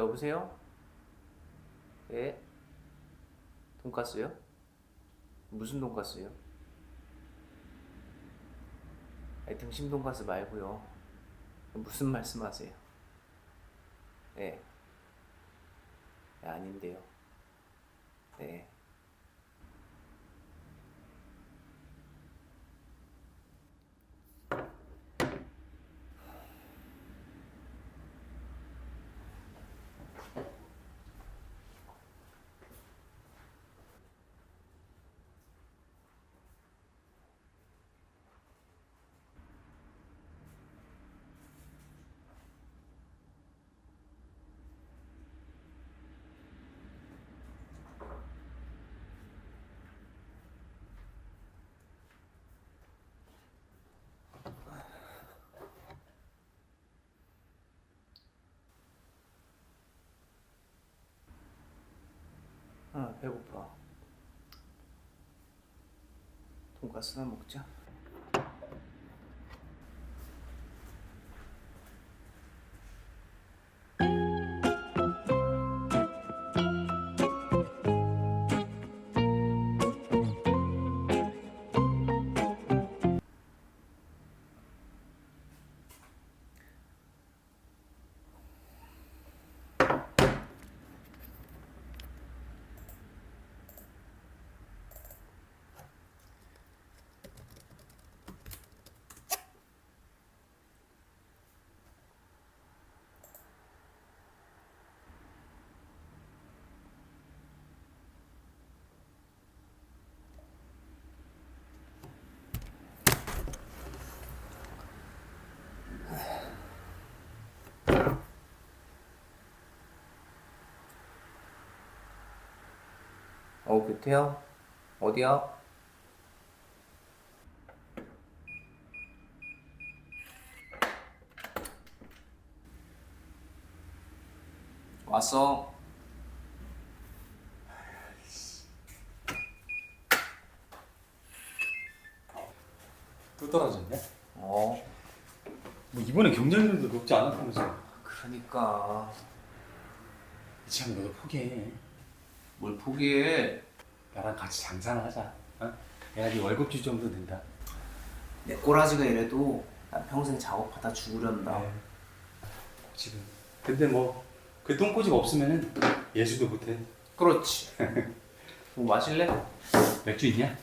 여보세요? 예? 돈까스요? 무슨 돈까스요? 아니, 등심 돈까스 말고요. 무슨 말씀하세요? 예. 예, 아닌데요. 네. 아, 배고파. 돈까스나 먹자. 어, 교태야? 어디야? 왔어. 또 떨어졌냐? 어, 뭐 이번에 경쟁률도 높지 않았다면서 그러니까 이참 너도 포기해 뭘 포기해? 나랑 같이 장사나 하자 어? 내가 네 월급 줄 정도 된다 내 꼬라지가 이래도 난 평생 작업 받아 죽으련다. 네. 지금 근데 뭐 그 똥꼬집 없으면은 예수도 못해 그렇지. 뭐 마실래? 야, 맥주 있냐?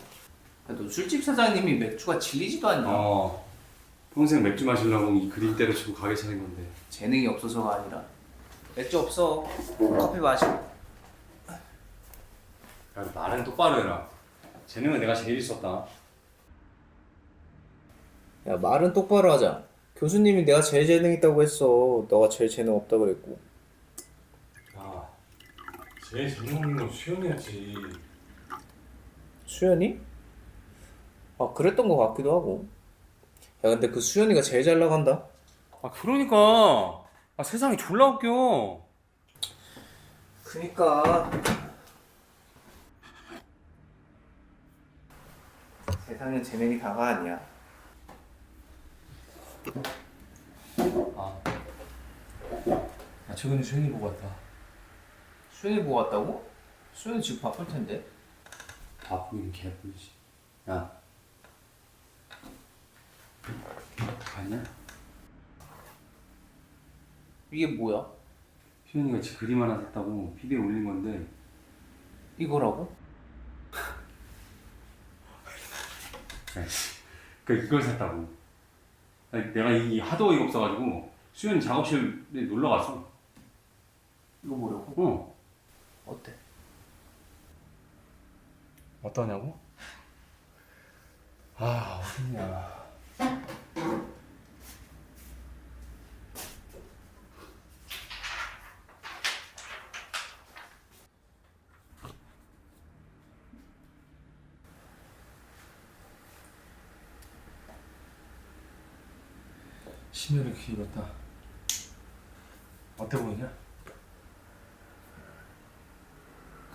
너 술집 사장님이 맥주가 질리지도 않냐? 어 평생 맥주 마시려고 이 그림 때려치고 가게 차린 건데 재능이 없어서가 아니라 맥주 없어. 커피 마시고. 야 말은 똑바로 해라 재능은 내가 제일 있었다 야 말은 똑바로 하자. 교수님이 내가 제일 재능 있다고 했어. 너가 제일 재능 없다 그랬고. 야 제일 재능 없는 건 수영이었지 수연이? 아 그랬던 것 같기도 하고. 야 근데 그 수연이가 제일 잘 나간다. 아 그러니까 아 세상이 졸라 웃겨 그니까 세상엔 재능이 다가 아니야. 아, 나 최근에 수영이 보고 왔다 수연이 보고 왔다고? 수연이 지금 바쁠 텐데. 바쁘긴 개뿔지 야 봤냐? 이게 뭐야? 수현이가 지 그림 하나 샀다고 피디에 올린 건데 이거라고? 그 이걸 샀다고 아니, 내가 이 하도 어이가 없어가지고 수현 작업실에 놀러 갔어 이거 뭐라고? 어 어때? 어떠냐고? 아 어딨냐 심혈을 기울였다 어때 보이냐?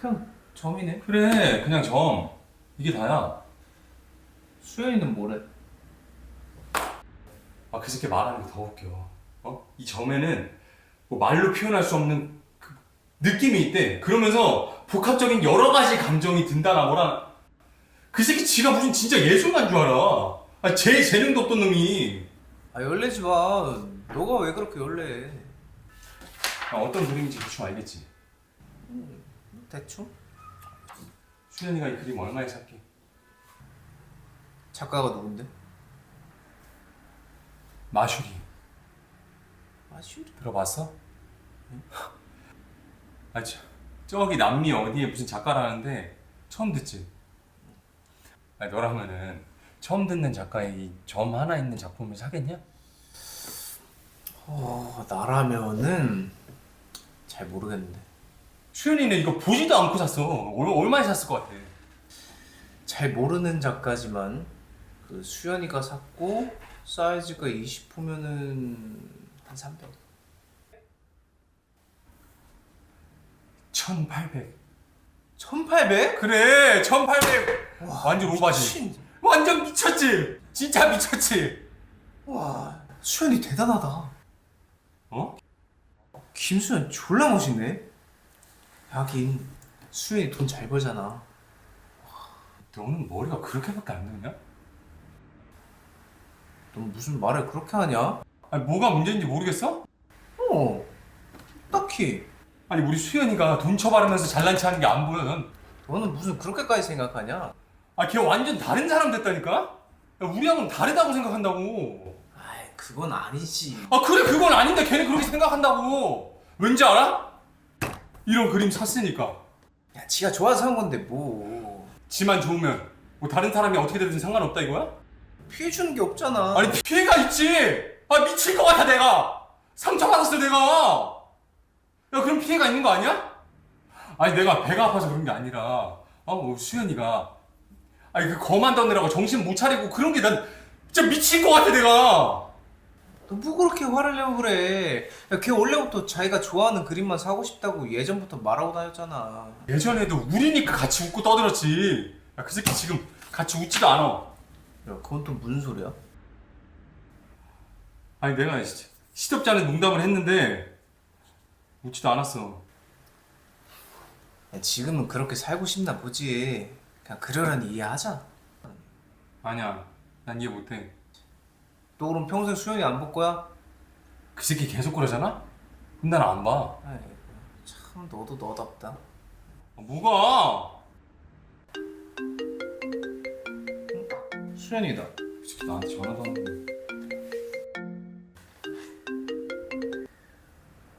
그냥 점이네. 그래 그냥 점 이게 다야 수연이는 뭐래? 아, 그 새끼 말하는 게 더 웃겨. 어? 이 점에는 뭐 말로 표현할 수 없는 느낌이 있대. 그러면서 복합적인 여러 가지 감정이 든다나 뭐라. 그 새끼 지가 무슨 진짜 예술가인 줄 알아. 아, 제일 재능도 없던 놈이. 아 열내지 마. 너가 왜 그렇게 열내? 아, 어떤 그림인지 대충 알겠지. 대충? 수현이가 이 그림 얼마에 샀게? 작가가 누군데? 마슈리. 아쉬. 들어봤어? 아, 저, 저기 남미 어디에 무슨 작가라는데 처음 듣지? 아, 너라면은 처음 듣는 작가의 이 점 하나 있는 작품을 사겠냐? 어 나라면은 잘 모르겠는데. 수현이는 이거 보지도 않고 샀어. 얼, 얼마에 샀을 것 같아? 잘 모르는 작가지만 그 수연이가 샀고 사이즈가 20호면은 한 300. 1800. 1800? 그래, 1800. 완전 오바지. 미친. 완전 미쳤지? 진짜 미쳤지? 와 수연이 대단하다. 어? 김수연 졸라 멋있네. 하긴 수연이 돈 잘 벌잖아. 너는 머리가 그렇게밖에 안 되냐? 넌 무슨 말을 그렇게 하냐? 아니, 뭐가 문제인지 모르겠어? 어 딱히 아니, 우리 수현이가 돈 처바르면서 잘난 체 하는 게 안 보여, 넌. 너는 무슨 그렇게까지 생각하냐? 아, 걔 완전 다른 사람 됐다니까? 야, 우리하고는 다르다고 생각한다고. 아이 그건 아니지. 아, 그래, 그건 아닌데 걔는 그렇게 생각한다고. 왠지 알아? 이런 그림 샀으니까. 야 지가 좋아서 산 건데 뭐 지만 좋으면 뭐 다른 사람이 어떻게 되든 상관없다 이거야? 피해 주는 게 없잖아. 아니 피해가 있지. 아 미칠 것 같아 내가. 상처 받았어 내가. 야 그럼 피해가 있는 거 아니야? 아니 내가 배가 아파서 그런 게 아니라 어 수현이가 아니 그 거만 떠느라고 정신 못 차리고 그런 게 난 진짜 미칠 것 같아 내가. 너뭐 그렇게 화를 내고 그래? 야, 걔 원래부터 자기가 좋아하는 그림만 사고 싶다고 예전부터 말하고 다녔잖아. 예전에도 우리니까 같이 웃고 떠들었지. 야 그 새끼 지금 같이 웃지도 않아. 야, 그건 또 무슨 소리야? 아니 내가 시- 시덥지 않은 농담을 했는데 웃지도 않았어. 야, 지금은 그렇게 살고 싶나 보지. 그냥 그러려니 이해하자. 아니야, 난 이해 못해. 너 그럼 평생 수영이 안 볼 거야? 그 새끼 계속 그러잖아? 근데 난안 봐. 아이고, 참 너도 너답다. 아, 뭐가? 수연이다. 그 새끼 나한테 전화도 안 해.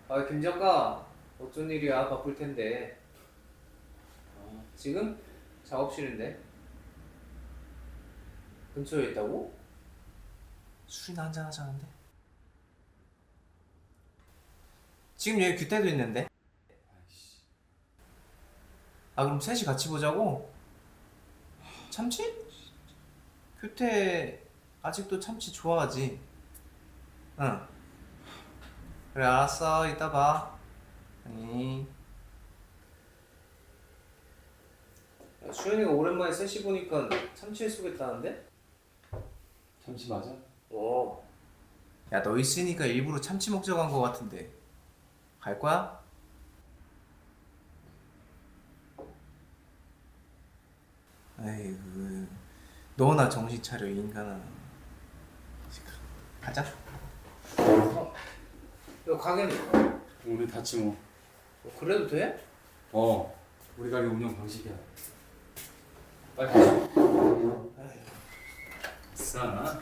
아, 김 작가. 어쩐 일이야? 바쁠 텐데. 어, 지금? 작업실인데. 근처에 있다고? 술이나 한잔 하자는데. 지금 여기 규태도 있는데. 아 그럼 셋이 같이 보자고? 참치? 규태 아직도 참치 좋아하지? 응. 그래 알았어 이따 봐 아니 야, 수현이가 오랜만에 셋이 보니까 참치에 쏘겠다는데? 잠시 맞아? 어. 야너 있으니까 일부러 참치 먹자고 한 거 같은데 갈 거야? 아이고 너나 정신 차려 이 인간아 가자 어. 야 가게는 오늘 닫지 뭐. 어, 그래도 돼? 어. 우리 가게 운영 방식이야. 빨리 싸나?